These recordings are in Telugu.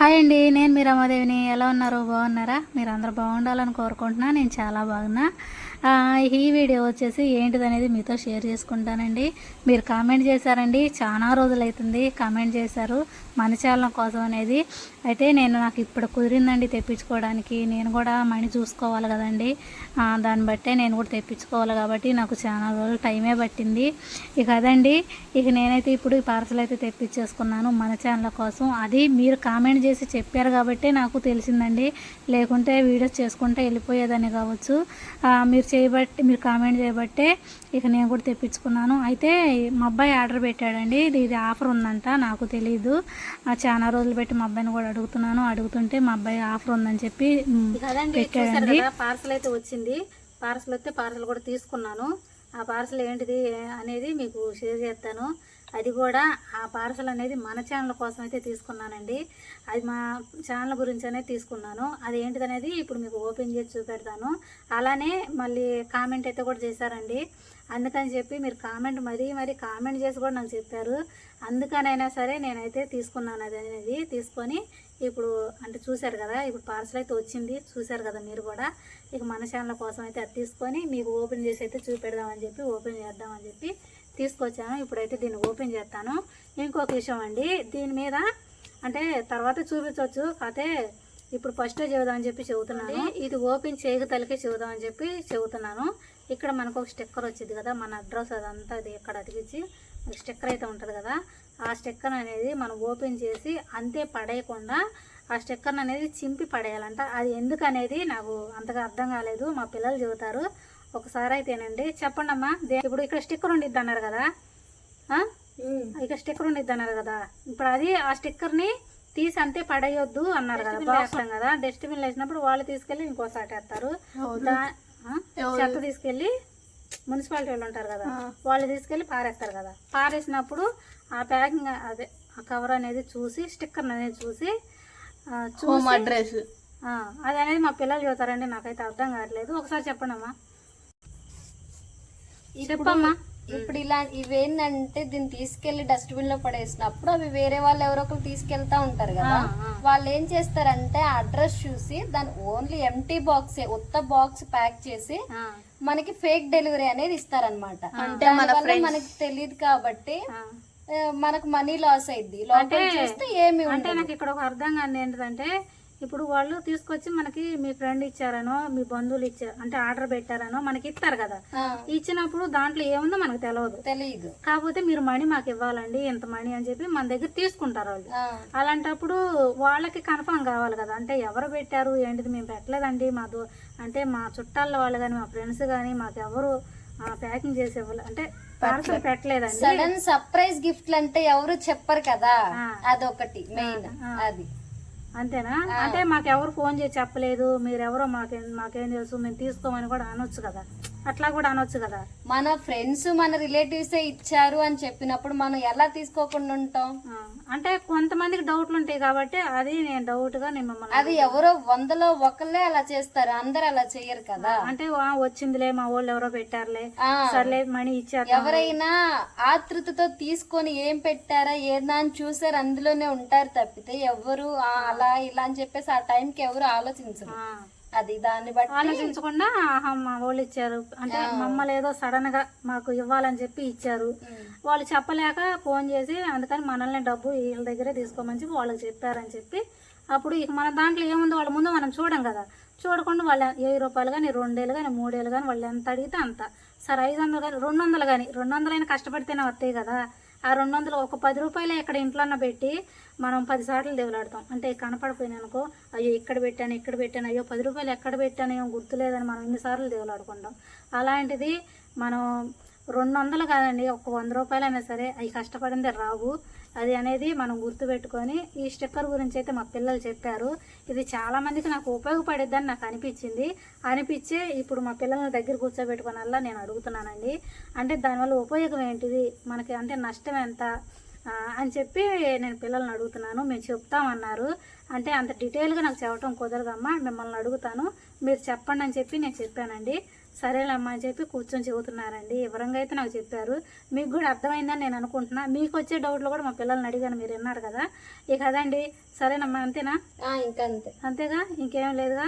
హాయ్ అండి నేను మీ రమాదేవిని. ఎలా ఉన్నారు? బాగున్నారా? మీరు అందరూ బాగుండాలని కోరుకుంటున్నా. నేను చాలా బాగున్నా. ఈ వీడియో వచ్చేసి ఏంటిదనేది మీతో షేర్ చేసుకుంటానండి. మీరు కామెంట్ చేశారండి చాలా రోజులైతుంది కామెంట్ చేశారు మన కోసం అనేది. అయితే నేను నాకు ఇప్పుడు కుదిరిందండి తెప్పించుకోవడానికి. నేను కూడా మనీ చూసుకోవాలి కదండి. దాన్ని బట్టే నేను కూడా తెప్పించుకోవాలి కాబట్టి నాకు చాలా రోజులు టైమే పట్టింది. ఇక అదండి ఇక నేనైతే ఇప్పుడు ఈ పార్సల్ అయితే తెప్పించేసుకున్నాను మన ఛానల్ కోసం. అది మీరు కామెంట్ చేసి చెప్పారు కాబట్టి నాకు తెలిసిందండి. లేకుంటే వీడియోస్ చేసుకుంటే వెళ్ళిపోయేదని కావచ్చు. మీరు చేయబట్టి మీరు కామెంట్ చేయబట్టే ఇక నేను కూడా తెప్పించుకున్నాను. అయితే మా అబ్బాయి ఆర్డర్ పెట్టాడండి. ఇది ఇది ఆఫర్ ఉందంట నాకు తెలియదు ఆ, చాలా రోజులు పెట్టి మా అబ్బాయిని కూడా అడుగుతున్నాను. అడుగుతుంటే మా అబ్బాయి ఆఫర్ ఉందని చెప్పి పెట్టాడండి. పార్సల్ అయితే వచ్చింది. పార్సల్ వస్తే పార్సల్ కూడా తీసుకున్నాను. ఆ పార్సల్ ఏంటిది అనేది మీకు షేర్ చేస్తాను. అది కూడా ఆ పార్సల్ అనేది మన ఛానల్ కోసం అయితే తీసుకున్నానండి. అది మా ఛానల్ గురించి అనేది తీసుకున్నాను. అది ఏంటిది అనేది ఇప్పుడు మీకు ఓపెన్ చేసి చూపెడతాను. అలానే మళ్ళీ కామెంట్ అయితే కూడా చేశారండి. అందుకని చెప్పి మీరు కామెంట్ మరీ మరీ కామెంట్ చేసి కూడా నాకు చెప్పారు. అందుకనైనా సరే నేనైతే తీసుకున్నాను అది అనేది. తీసుకొని ఇప్పుడు అంటే చూశారు కదా ఇప్పుడు పార్సల్ అయితే వచ్చింది. చూశారు కదా మీరు కూడా. ఇక మన ఛానల్ కోసం అయితే అది తీసుకొని మీకు ఓపెన్ చేసి అయితే చూపెడదామని చెప్పి ఓపెన్ చేద్దామని చెప్పి తీసుకొచ్చాను ఇప్పుడైతే దీన్ని ఓపెన్ చేస్తాను. ఇంకొక విషయం అండి దీని మీద అంటే తర్వాత చూపించవచ్చు కాకపోతే ఇప్పుడు ఫస్ట్ చెబుదామని చెప్పి చెబుతున్నాను. ఇది ఓపెన్ చేయక తలకే చెబుదామని చెప్పి చెబుతున్నాను. ఇక్కడ మనకు ఒక స్టిక్కర్ వచ్చింది కదా మన అడ్రస్ అదంతా అది ఇక్కడ అతికించి స్టిక్కర్ అయితే ఉంటుంది కదా ఆ స్టిక్కర్ అనేది మనం ఓపెన్ చేసి అంతే పడేయకుండా ఆ స్టిక్కర్ అనేది చింపి పడేయాలంట. అది ఎందుకు అనేది నాకు అంతగా అర్థం కాలేదు మా పిల్లలు చెబుతారు. ఒకసారి అయితేనండి. చెప్పండి అమ్మా ఇప్పుడు ఇక్కడ స్టిక్కర్ ఉండిద్ది అన్నారు కదా? ఇక్కడ స్టిక్కర్ ఉండిద్ది అన్నారు కదా? ఇప్పుడు అది ఆ స్టిక్కర్ని తీసి అంతే పడేయొద్దు అన్నారు కదా బాగుంటాం కదా? డస్ట్బిన్ వేసినప్పుడు వాళ్ళు తీసుకెళ్ళి ఇంకోసారి వేస్తారు? చెత్త తీసుకెళ్ళి మున్సిపాలిటీ వాళ్ళు ఉంటారు కదా వాళ్ళు తీసుకెళ్ళి పారేస్తారు కదా. పారేసినప్పుడు ఆ ప్యాకింగ్ అదే ఆ కవర్ అనేది చూసి స్టిక్కర్ అనేది చూసి అడ్రస్ అది అనేది మా పిల్లలు చదువుతారండి. నాకైతే అర్థం కావట్లేదు. ఒకసారి చెప్పండి అమ్మా చెప్పమ్మా. ఇప్పుడు ఇలా ఇవేంటంటే దీన్ని తీసుకెళ్ళి డస్ట్బిన్లో పడేసినప్పుడు అవి వేరే వాళ్ళు ఎవరో ఒకరు తీసుకెళ్తా ఉంటారు కదా. వాళ్ళు ఏం చేస్తారంటే అడ్రస్ చూసి దాని ఓన్లీ ఎంటీ బాక్స్ ఉత్త బాక్స్ ప్యాక్ చేసి మనకి ఫేక్ డెలివరీ అనేది ఇస్తారనమాట అంటే దానివల్ల మనకి తెలియదు కాబట్టి మనకు మనీ లాస్ అయింది చూస్తే ఏమి అంటే నాకు ఇక్కడ ఒక అర్థం కాదు ఏంటంటే ఇప్పుడు వాళ్ళు తీసుకొచ్చి మనకి మీ ఫ్రెండ్ ఇచ్చారనో మీ బంధువులు ఇచ్చారు అంటే ఆర్డర్ పెట్టారనో మనకి ఇస్తారు కదా. ఇచ్చినప్పుడు దాంట్లో ఏముందో మనకు తెలియదు తెలియదు కాకపోతే మీరు మనీ మాకు ఇవ్వాలండి ఇంత మనీ అని చెప్పి మన దగ్గర తీసుకుంటారు వాళ్ళు. అలాంటప్పుడు వాళ్ళకి కన్ఫర్మ్ కావాలి కదా. అంటే ఎవరు పెట్టారు ఏంటిది మేము పెట్టలేదండి. మా దో అంటే మా చుట్టాల వాళ్ళు కానీ మా ఫ్రెండ్స్ కానీ మాకు ఎవరు ప్యాకింగ్ చేసే వాళ్ళు అంటే పార్సల్ పెట్టలేదండి. సడన్ సర్ప్రైజ్ గిఫ్ట్లు అంటే ఎవరు చెప్పరు కదా. అదొకటి మెయిన్. అది. అంతేనా? అంటే మాకెవరు ఫోన్ చేసి చెప్పలేదు మీరెవరో మాకేం మాకేం తెలుసు మేము తీసుకోమని కూడా అనొచ్చు కదా. అట్లా కూడా అనొచ్చు కదా. మన ఫ్రెండ్స్ మన రిలేటివ్స్ ఇచ్చారు అని చెప్పినప్పుడు మనం ఎలా తీసుకోకుండా ఉంటాం? అంటే కొంతమందికి డౌట్లు ఉంటాయి కాబట్టి అది నేను డౌట్గా నేను మిమ్మల్ని అది ఎవరో వందలో ఒకళ్ళే అలా చేస్తారు అందరు అలా చెయ్యరు కదా. అంటే వచ్చిందిలే మా వాళ్ళు ఎవరో పెట్టారులే. సర్లే మనీ ఇచ్చారు ఎవరైనా ఆతృతతో తీసుకొని ఏం పెట్టారా ఏదా అని చూసారు అందులోనే ఉంటారు తప్పితే ఎవరు "ఆ, అలా ఇలా అని చెప్పేసి ఆ టైంకి ఎవరు ఆలోచించరు. అది దాన్ని బట్టి ఆలోచించకుండా ఆహా మా వాళ్ళు ఇచ్చారు. అంటే మమ్మల్ని ఏదో సడన్గా మాకు ఇవ్వాలని చెప్పి ఇచ్చారు. వాళ్ళు చెప్పలేక ఫోన్ చేసి అందుకని మనల్ని డబ్బు వీళ్ళ దగ్గరే తీసుకోమని చెప్పి వాళ్ళకి చెప్పారని చెప్పి అప్పుడు ఇక మన దాంట్లో ఏముందో వాళ్ళ ముందు మనం చూడం కదా. చూడకుండా వాళ్ళు వెయ్యి రూపాయలు కానీ రెండేళ్ళు కానీ మూడేళ్ళు కానీ వాళ్ళు ఎంత అడిగితే అంత. సరే ఐదు వందలు కానీ రెండు వందలు కానీ రెండు వందలైనా కష్టపడితేనే వస్తాయి కదా. ఆ రెండు వందలు ఒక పది రూపాయలే ఇక్కడ ఇంట్లోనే పెట్టి మనం పది సార్లు దేవులాడతాం. అంటే కనపడిపోయినా అనుకో అయ్యో ఇక్కడ పెట్టాను ఇక్కడ పెట్టాను అయ్యో పది రూపాయలు ఎక్కడ పెట్టాను ఏం గుర్తులేదని మనం ఎన్నిసార్లు దేవులాడుకుంటాం. అలాంటిది మనం రెండు వందలు కాదండి ఒక వంద రూపాయలైనా సరే అవి కష్టపడిందే రావు. అది అనేది మనం గుర్తుపెట్టుకొని ఈ స్టిక్కర్ గురించి అయితే మా పిల్లలు చెప్పారు. ఇది చాలామందికి నాకు ఉపయోగపడిద్దని నాకు అనిపించింది. అనిపించే ఇప్పుడు మా పిల్లల దగ్గర కూర్చోబెట్టుకునేలా నేను అడుగుతున్నానండి. అంటే దానివల్ల ఉపయోగం ఏంటిది? మనకి అంటే నష్టం ఎంత? అని చెప్పి నేను పిల్లల్ని అడుగుతున్నాను. మేము చెప్తామన్నారు. అంటే అంత డీటెయిల్గా నాకు చెప్పడం కుదరదమ్మా మిమ్మల్ని అడుగుతాను. మీరు చెప్పండి అని చెప్పి నేను చెప్పానండి. సరేలేమ్మా అని చెప్పి కూర్చొని చెబుతున్నారండి. వివరంగా అయితే నాకు చెప్పారు. మీకు కూడా అర్థమైందని నేను అనుకుంటున్నా. మీకు వచ్చే డౌట్లు కూడా మా పిల్లల్ని అడిగాను మీరు విన్నారు కదా. ఇక అదండి. సరేనమ్మా అంతేనా? ఆ, ఇంకంతే అంతేగా? ఇంకేం లేదుగా.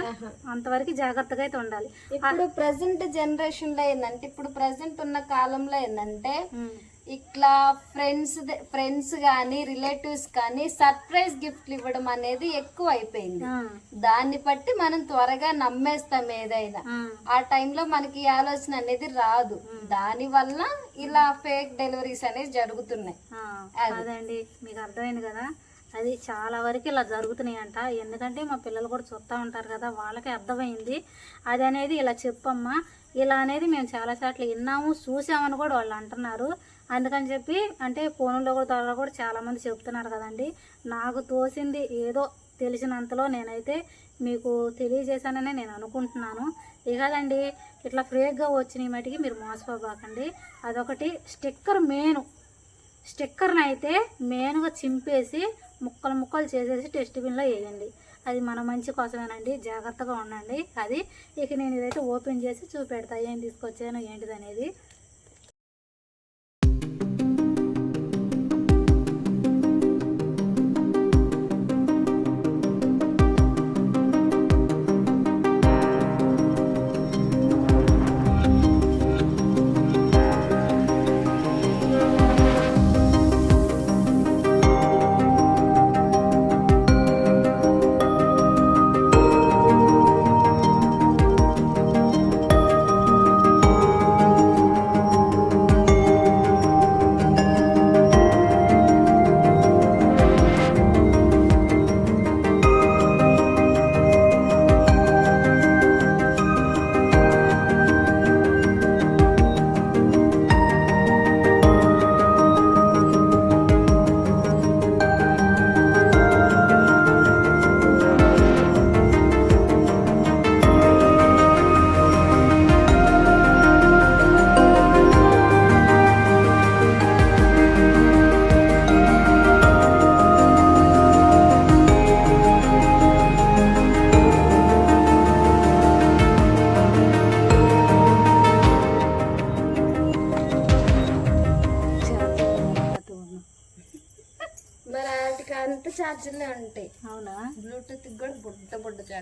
అంతవరకు జాగ్రత్తగా అయితే ఉండాలి. ఇప్పుడు ప్రజెంట్ జనరేషన్లో ఏంటంటే ఇప్పుడు ప్రజెంట్ ఉన్న కాలంలో ఏంటంటే. ఇట్లా ఫ్రెండ్స్ ఫ్రెండ్స్ కానీ రిలేటివ్స్ కానీ సర్ప్రైజ్ గిఫ్ట్లు ఇవ్వడం అనేది ఎక్కువ అయిపోయింది దాన్ని బట్టి మనం త్వరగా నమ్మేస్తాం ఏదైనా. ఆ, టైంలో మనకి ఈ ఆలోచన అనేది రాదు. దాని వల్ల ఇలా ఫేక్ డెలివరీస్ అనేవి జరుగుతున్నాయి. అదండి. మీకు అర్థమైంది కదా? అది చాలా వరకు ఇలా జరుగుతున్నాయి అంట ఎందుకంటే మా పిల్లలు కూడా చూస్తూ ఉంటారు కదా వాళ్ళకి అర్థమైంది. అది అనేది ఇలా చెప్పమ్మా. ఇలా అనేది మేము చాలా సార్లు విన్నాము చూసామని కూడా వాళ్ళు అంటున్నారు. అందుకని చెప్పి అంటే ఫోన్లో కూడా ద్వారా కూడా చాలామంది చెప్తున్నారు కదండి. నాకు తోసింది ఏదో తెలిసినంతలో నేనైతే మీకు తెలియజేశానని నేను అనుకుంటున్నాను. ఇక కదండి ఇట్లా ఫ్రేక్గా వచ్చిన మటుకి మీరు మోసపోబాకండి. అదొకటి. Sticker main. స్టిక్కర్ని అయితే మెయిన్గా చింపేసి ముక్కలు ముక్కలు చేసేసి డస్ట్బిన్లో వేయండి. అది మన మంచి కోసమేనండి. జాగ్రత్తగా ఉండండి. అది ఇక నేను ఇదైతే ఓపెన్ చేసి చూపెడతా. ఏం తీసుకొచ్చాను ఏంటిది అనేది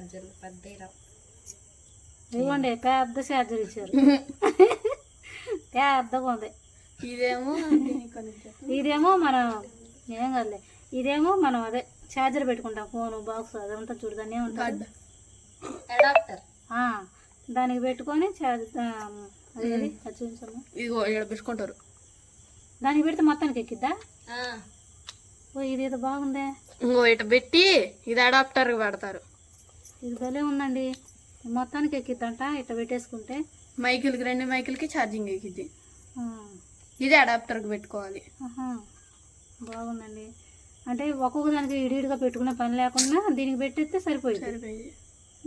ఛార్జర్లు పెద్ద ఇవ్వండి పెద్ద ఛార్జర్ ఇచ్చారు. పెద్దగా ఉంది. ఇదేమో ఇదేమో మనం ఏం కాదులే. ఇదేమో మనం అదే ఛార్జర్ పెట్టుకుంటాం ఫోన్ బాక్స్ అదంతా చూడదానే ఉంటుంది అడాప్టర్ దానికి పెట్టుకొని ఛార్జ్ అదేది అది చూపించమ్మా. ఇదిగో ఇక్కడ పెట్టుకుంటారు. దానికి పెడితే మొత్తానికి ఎక్కిద్దా? ఓ ఇదేదో బాగుందే. ఇంకో ఇట పెట్టి ఇది అడాప్టర్ పెడతారు. ఇది భలే ఉందండి. మొత్తానికి ఎక్కిద్దంట ఇట్లా పెట్టేసుకుంటే. మైకిల్కి రెండు మైకిల్కి ఛార్జింగ్ ఎక్కిద్ది. ఇది అడాప్టర్కి పెట్టుకోవాలి. బాగుందండి. అంటే ఒక్కొక్క దానికి ఇడిగా పెట్టుకునే పని లేకుండా దీనికి పెట్టేస్తే సరిపోయింది సరిపోయింది.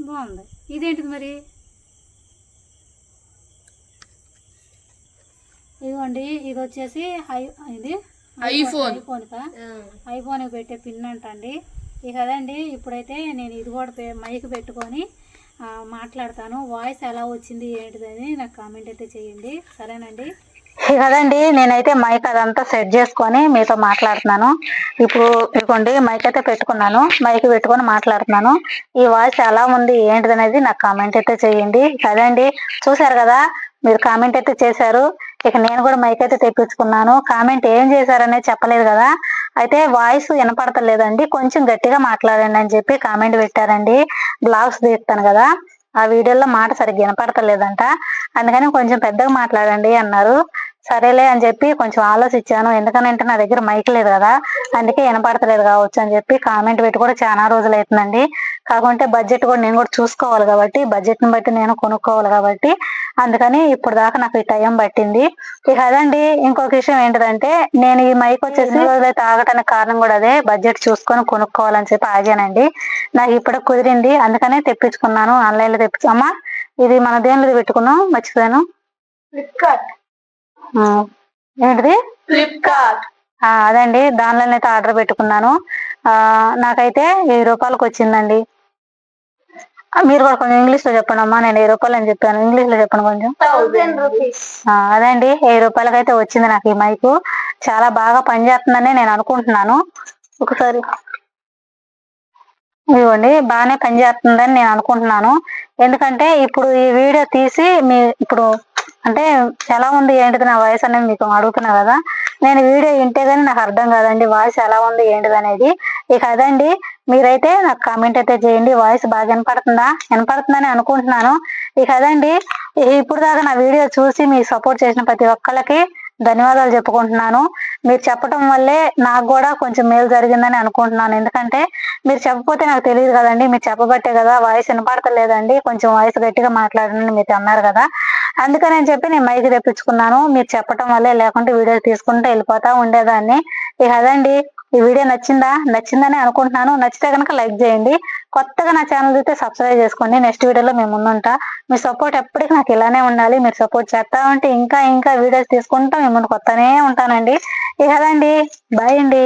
బాగుంది. ఇదేంటిది మరి? ఇదిగోండి ఇది వచ్చేసి ఐ ఇది ఐఫోన్. ఐఫోన్కా? ఐఫోన్కి పెట్టే పిన్ అంటండి. ఇక అదండి ఇప్పుడైతే నేను ఇది కూడా మైక్ పెట్టుకొని మాట్లాడతాను. వాయిస్ ఎలా వచ్చింది ఏంటిదని నాకు కామెంట్ అయితే చేయండి. సరేనండి? కదండి నేనైతే మైక్ అదంతా సెట్ చేసుకొని మీతో మాట్లాడుతున్నాను. ఇప్పుడు ఇదిగోండి మైక్ అయితే పెట్టుకున్నాను. మైక్ పెట్టుకొని మాట్లాడుతున్నాను. ఈ వాయిస్ ఎలా ఉంది ఏంటిది అనేది నాకు కామెంట్ అయితే చేయండి. కదండి చూసారు కదా మీరు కామెంట్ అయితే చేశారు. ఇక నేను కూడా మైక్ అయితే తెప్పించుకున్నాను. కామెంట్ ఏం చేశారనేది చెప్పలేదు కదా. అయితే వాయిస్ వినపడతలేదండి. కొంచెం గట్టిగా మాట్లాడండి అని చెప్పి కామెంట్ పెట్టారండి. బ్లాగ్స్ తీస్తాను కదా ఆ వీడియోలో మాట సరిగ్గా వినపడతలేదంట. అందుకని కొంచెం పెద్దగా మాట్లాడండి అన్నారు. సరేలే అని చెప్పి కొంచెం ఆలోచించాను. ఎందుకనంటే నా దగ్గర మైక్ లేదు కదా అందుకే వినపడతలేదు కావచ్చు అని చెప్పి కామెంట్ పెట్టి కూడా చాలా రోజులు అవుతుందండి. కాకుంటే బడ్జెట్ కూడా నేను కూడా చూసుకోవాలి కాబట్టి బడ్జెట్ని బట్టి నేను కొనుక్కోవాలి కాబట్టి. అందుకని ఇప్పుడు దాకా నాకు ఈ టైం పట్టింది. ఇక అదండి ఇంకొక విషయం ఏంటిదంటే నేను ఈ మైక్ వచ్చేసి రోజులైతే ఆగటానికి కారణం కూడా అదే బడ్జెట్ చూసుకొని కొనుక్కోవాలని చెప్పి ఆగానండి. నాకు ఇప్పుడు కుదిరింది అందుకనే తెప్పించుకున్నాను ఆన్లైన్లో తెప్పించు. అమ్మా ఇది మన దేనిలో పెట్టుకున్నాం మర్చిపోయాను. ఫ్లిప్కార్ట్ ఏంటిది? ఫ్లిప్కార్ట్ అదండి దానిలోనైతే ఆర్డర్ పెట్టుకున్నాను. ఆ నాకైతే వెయ్యి రూపాయలకు వచ్చిందండి. మీరు కూడా కొంచెం ఇంగ్లీష్లో చెప్పండి అమ్మా నేను వెయ్యి రూపాయలు అని చెప్పాను. ఇంగ్లీష్లో చెప్పండి కొంచెం. అదండి వెయ్యి రూపాయలకి అయితే వచ్చింది నాకు ఈ మైకు. చాలా బాగా పనిచేస్తుందని నేను అనుకుంటున్నాను. ఒకసారి ఇదిగోండి బాగానే పనిచేస్తుందని నేను అనుకుంటున్నాను. ఎందుకంటే ఇప్పుడు ఈ వీడియో తీసి మీ ఇప్పుడు అంటే ఎలా ఉంది ఏంటిది నా వాయిస్ అనేది మీకు అడుగుతున్నా కదా. నేను వీడియో వింటే కానీ నాకు అర్థం కాదండి వాయిస్ ఎలా ఉంది ఏంటిది అనేది. ఇక అదండి మీరైతే నాకు కామెంట్ అయితే చేయండి వాయిస్ బాగా వినపడుతుందా? వినపడుతుందని అనుకుంటున్నాను. ఇక అదండి ఇప్పుడు దాకా నా వీడియో చూసి మీరు సపోర్ట్ చేసిన ప్రతి ఒక్కళ్ళకి ధన్యవాదాలు చెప్పుకుంటున్నాను. మీరు చెప్పడం వల్లే నాకు కూడా కొంచెం మేలు జరిగిందని అనుకుంటున్నాను. ఎందుకంటే మీరు చెప్పకపోతే నాకు తెలియదు కదండి. మీరు చెప్పబట్టే కదా వాయిస్ వినపడతలేదండి. కొంచెం వాయిస్ గట్టిగా మాట్లాడండి మీరు అన్నారు కదా. అందుకని అని చెప్పి నేను మైక్ తెప్పించుకున్నాను. మీరు చెప్పడం వల్లే లేకుంటే వీడియో తీసుకుంటూ వెళ్ళిపోతా ఉండేదాన్ని. ఇక అదండి. ఈ వీడియో నచ్చిందా? నచ్చిందని అనుకుంటున్నాను. నచ్చితే కనుక లైక్ చేయండి. కొత్తగా నా ఛానల్ చూస్తే సబ్స్క్రైబ్ చేసుకోండి. నెక్స్ట్ వీడియోలో మేము ముందుంటా. మీ సపోర్ట్ ఎప్పటికీ నాకు ఇలానే ఉండాలి. మీరు సపోర్ట్ చేస్తా ఉంటే ఇంకా ఇంకా వీడియోస్ తీసుకుంటా మేము కొత్తనే ఉంటానండి. ఇక బాయ్ అండి.